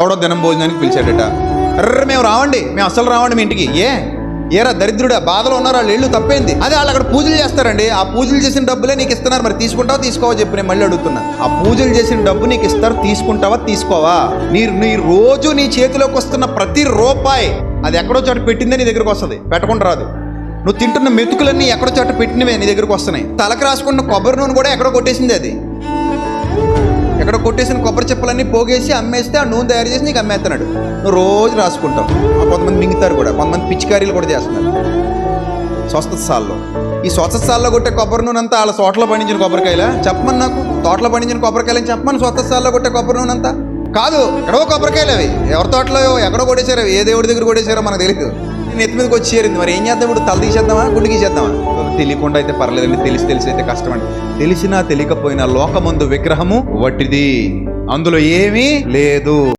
ఎవడో దినం భోజనానికి పిలిచాడట. అర్ర మేము రావండి మేము అసలు రావండి మీ ఇంటికి. ఏ? ఏరా దరిద్రుడా బాధలో ఉన్నారు? వాళ్ళు ఇళ్ళు తప్పేంది? అదే వాళ్ళు అక్కడ పూజలు చేస్తారండి. ఆ పూజలు చేసిన డబ్బులే నీకు ఇస్తున్నారు. మరి తీసుకుంటావా తీసుకోవా? చెప్పి నేను మళ్ళీ అడుగుతున్నా. ఆ పూజలు చేసిన డబ్బు నీకు ఇస్తారు తీసుకుంటావా తీసుకోవా? నీ నీ రోజు నీ చేతిలోకి వస్తున్న ప్రతి రూపాయి అది ఎక్కడో చోట పెట్టిందే నీ దగ్గరకు వస్తుంది. పెట్టకుండా రాదు. నువ్వు తింటున్న మెతుకులన్నీ ఎక్కడో చోట పెట్టినవే నీ దగ్గరకు వస్తున్నాయి. తలకు రాసుకున్న కొబ్బరి నూనె కూడా ఎక్కడో కొట్టేసింది అది. ఎక్కడ కొట్టేసిన కొబ్బరి చెప్పలన్నీ పోగేసి అమ్మేస్తే ఆ నూనె తయారు చేసి నీకు అమ్మేస్తున్నాడు నువ్వు రోజు రాసుకుంటావు. కొంతమంది మింగుతారు కూడా. కొంతమంది పిచికారీలు కూడా చేస్తున్నారు. స్వస్థత్సాల్లో ఈ స్వస్థత కొట్టే కొబ్బరి నూనె అంతా వాళ్ళ తోటలో పండించిన కొబ్బరికాయలా? చెప్పమని నాకు. తోటలో పండించిన కొబ్బరికాయలని చెప్పమని స్వస్థత కొట్టే కొబ్బరి నూనె అంతా కాదు ఎక్కడో కొబ్బరికాయలు అవి. ఎవరి తోటలో ఎక్కడో కొట్టేశారు అవి ఏ దేవుడి దగ్గర కొట్టేశారో మనకు తెలియదు నెత్తి మీదకి వచ్చి చేరింది. మరి ఏం చేద్దాం ఇప్పుడు? తల తీసేద్దామా? గుండె గీసేద్దామా? తెలియకుండా అయితే పర్లేదండి. తెలిసి తెలిసి అయితే కష్టం అండి తెలిసినా తెలియకపోయినా లోకమందు విగ్రహము వట్టిది. అందులో ఏమీ లేదు.